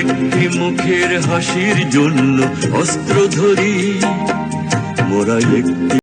একটি মুখের হাসির জন্য অস্ত্র ধরি। মোরা একটি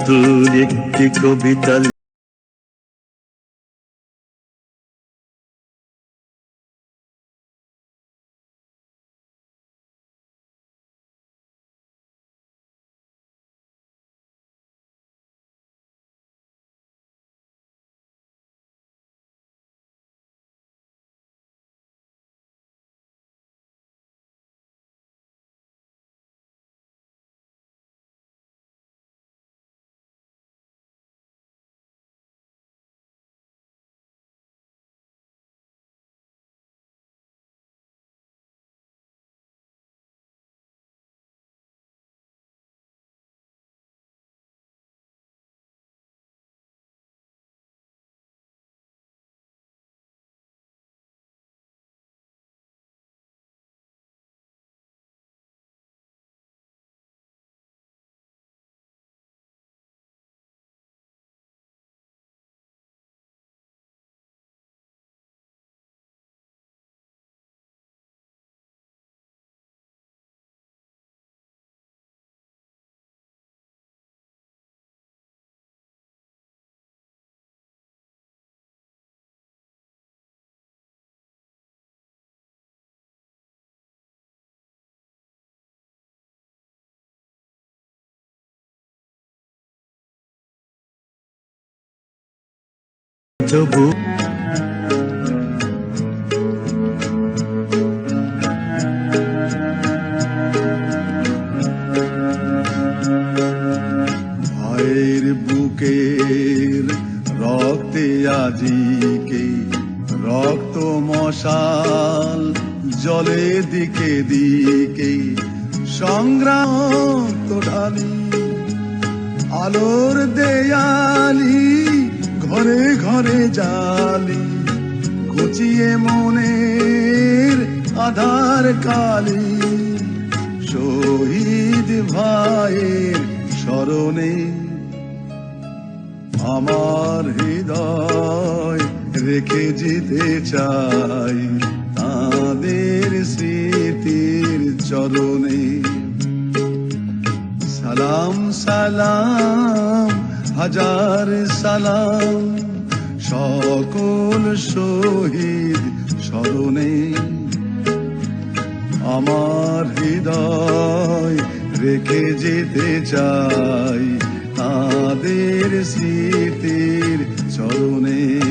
নতুন একটি কবিতা তবু ভাইয়ের বুকের রক্তে আজিকে রক্ত মশাল জলে দিকে দিকে। সংগ্রাম তো ঢালি আলোর ঘরে জালি, ঘুচিয়ে মনের আধার কালি। শহীদ ভাইয়ের স্মরণে আমার হৃদয় রেখে যেতে চাই তাদের স্মৃতির চরণে। সালাম সালাম, হাজার সালাম। সকল শহীদ স্মরণে আমার হৃদয় রেখে যেতে চাই তাদের স্মৃতির চরণে।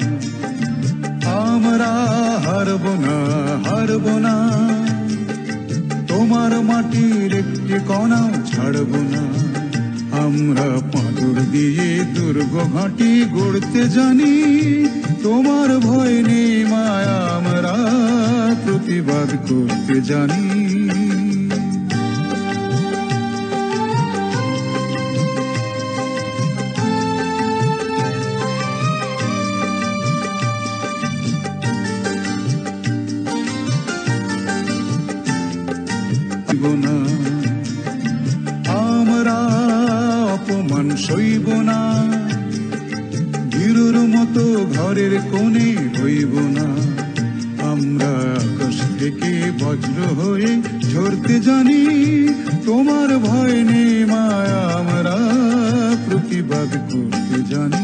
আমরা হারব না হারব না। তোমার মাটির একটি কণা ছাড়ব না। আমরা পাঁদুর দিয়ে দুর্গ ঘাঁটি গড়তে জানি। তোমার ভয় নেই মায়া, আমরা প্রতিবাদ করতে জানি। সইব না। গিরুর মতো ঘরের কোণে হইব না। আমরা আকাশ থেকে বজ্র হয়ে ঝরতে জানি, তোমার ভয় নেই মায়া, আমরা প্রতিবাদ করতে জানি।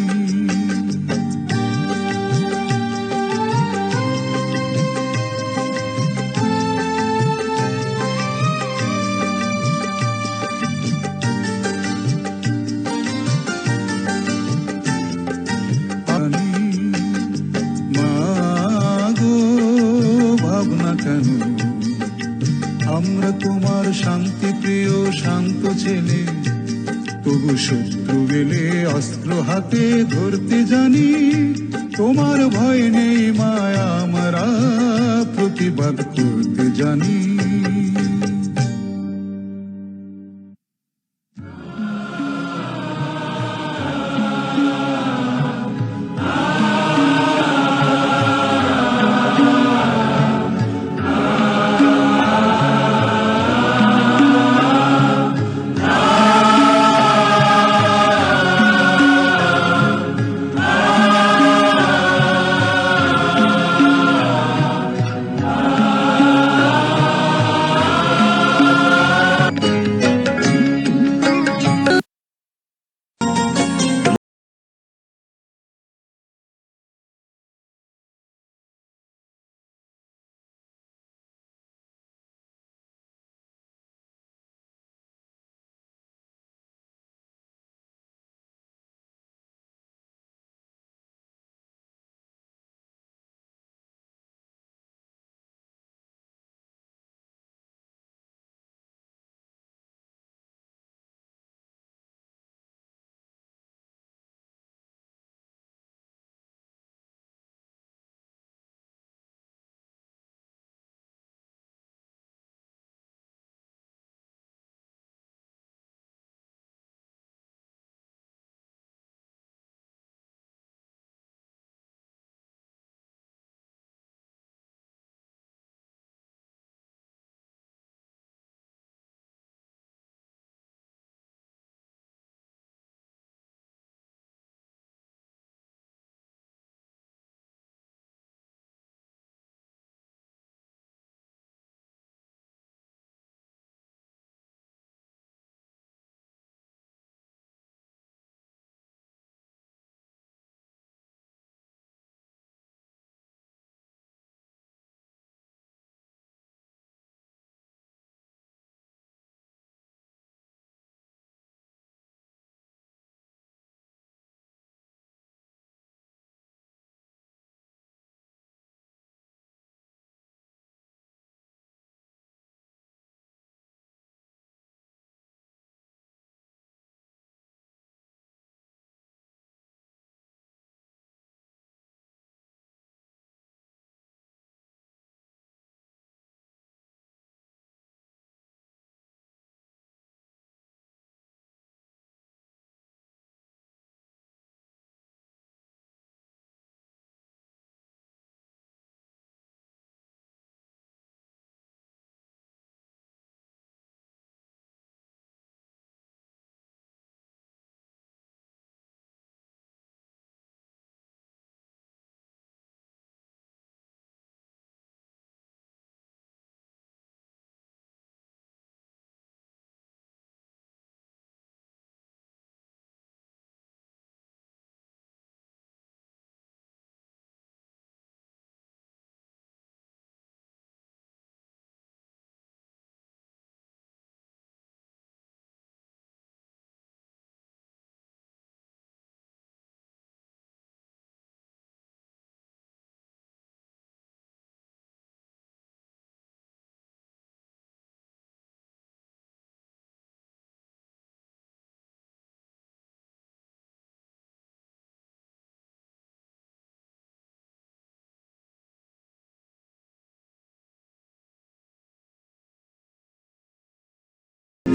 হাতে ধরতে জানি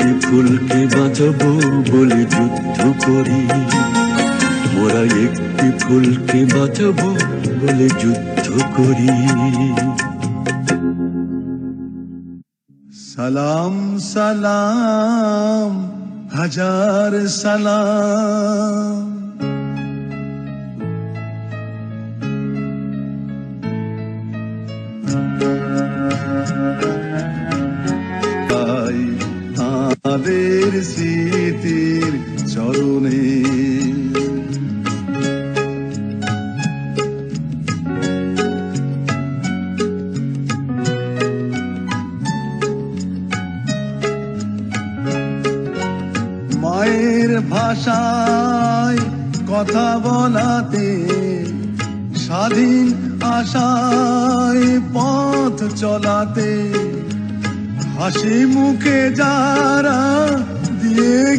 একটি ফুলকে বাঁচাবো বলে যুদ্ধ করি। মোরা একটি ফুলকে বাঁচাবো বলে যুদ্ধ করি। সালাম সালাম, হাজার সালাম। তাই তাদের স্মৃতির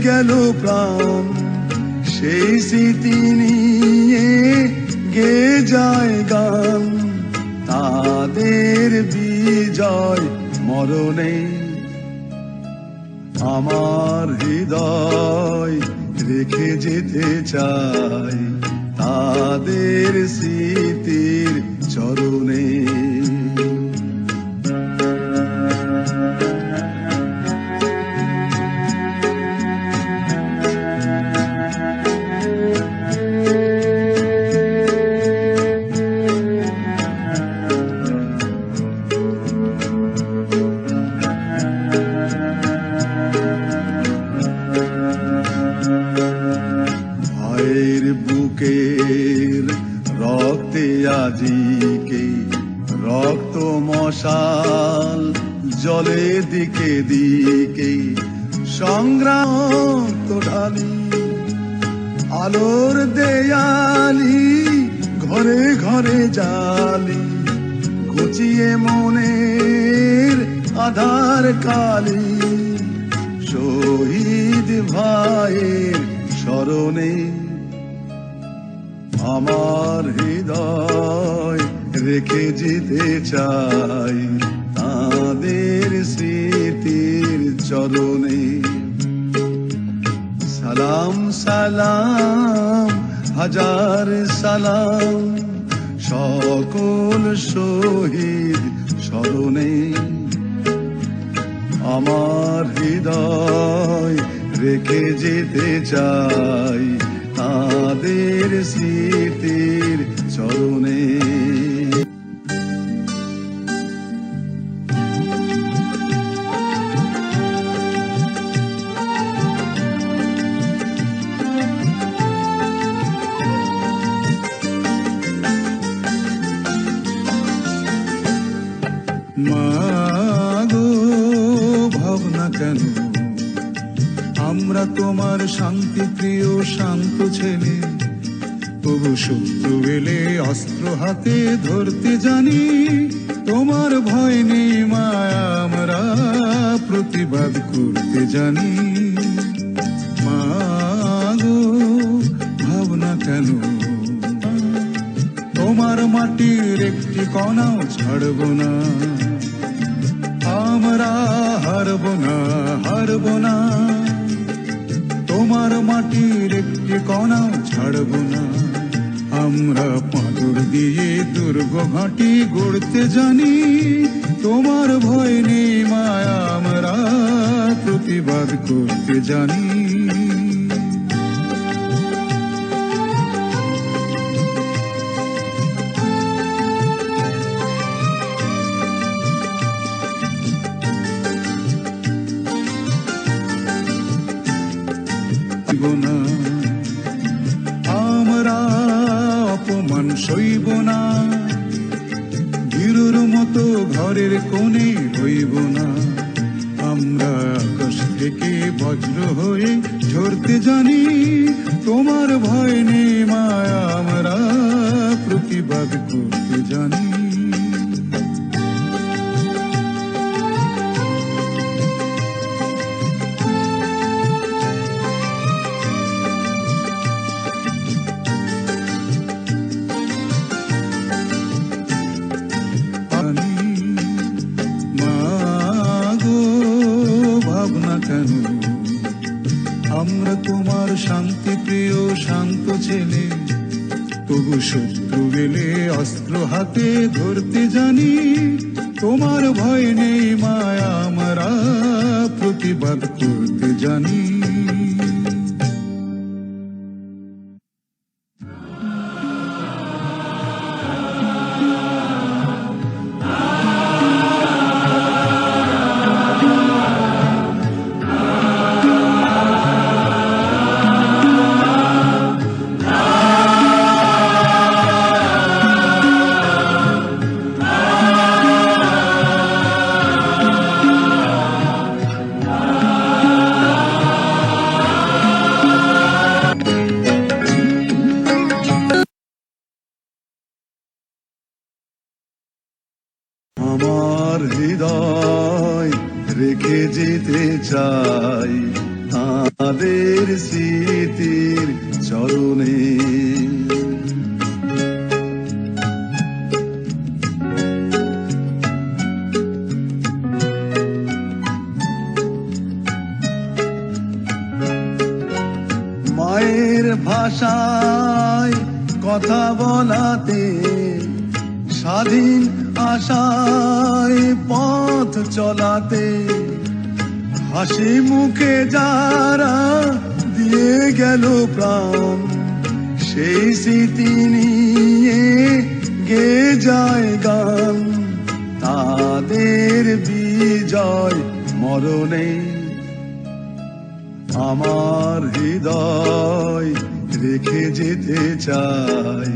গেল প্রাণ। সেই স্মৃতি নিয়ে গে যায় গান। তাদের বিজয় মরণে আমার হৃদয় রেখে যেতে চাই। তাদের স্মৃতির চরণে ঘুচিয়ে মনের আধার কালি। শহীদ ভাইয়ের স্মরণে আমার হৃদয় রেখে যেতে চাই তাদের স্মৃতির চরণে। সালাম সালাম, হাজার সালাম। সকল শহীদ স্মরণে আমার হৃদয় রেখে যেতে চাই তাদের স্মৃতির চরণে। তোমার শান্তি প্রিয়, শান্ত ছেলে। তবু শত্রু এলে অস্ত্র হাতে ধরতে জানি, তোমার ভয় নেই মায়া, আমরা প্রতিবাদ করতে জানি। ভাবনা কেন? তোমার মাটির একটি কণাও ছাড়ব না। আমরা হারব না হারব না। তোমার মাটির একটি কণাও ছাড়ব না। আমরা পাঁদুর দিয়ে দুর্গ ঘাঁটি গড়তে জানি। তোমার ভয় নেই মায়া, আমরা প্রতিবাদ করতে জানি। কোণে হইব না। আমরা আকাশ থেকে বজ্র হয়ে ঝরতে জানি, তোমার ভয় নেই মায়া, আমরা প্রতিবাদ করতে জানি। তোমার শান্তি প্রিয়, শান্ত ছেলে। তবু শত্রু গেলে অস্ত্র হাতে ধরতে জানি, তোমার ভয় নেই, মায়া আমরা প্রতিবাদ করতে জানি। ভাষায় কথা বলাতে স্বাধীন আশায় পথ চলাতে হাসি মুখে যারা দিয়ে গেল প্রাণ, সেই স্মৃতি নিয়ে গে যায় গান। তাদের বিজয় মরণে আমার হৃদয় রেখে যেতে চাই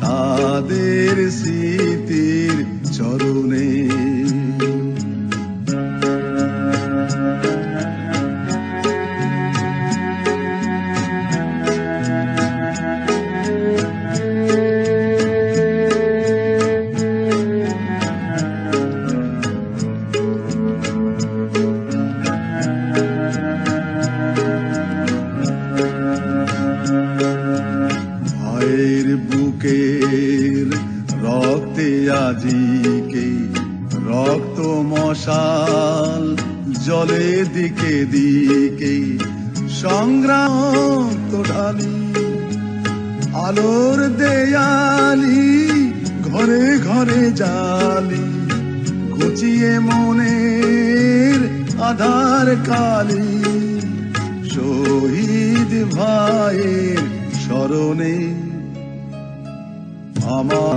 তাদের স্মৃতির চরণে। ভাইয়ের বুকের রক্তে আজিকে রক্ত মশাল জলে দিকে দিকে। সংগ্রাম তো ঢালি আলোর দেয়ালি ঘরে ঘরে জালি। ঘুচিয়ে মনের আধার কালি। ভাইয়ের স্মরণে আমার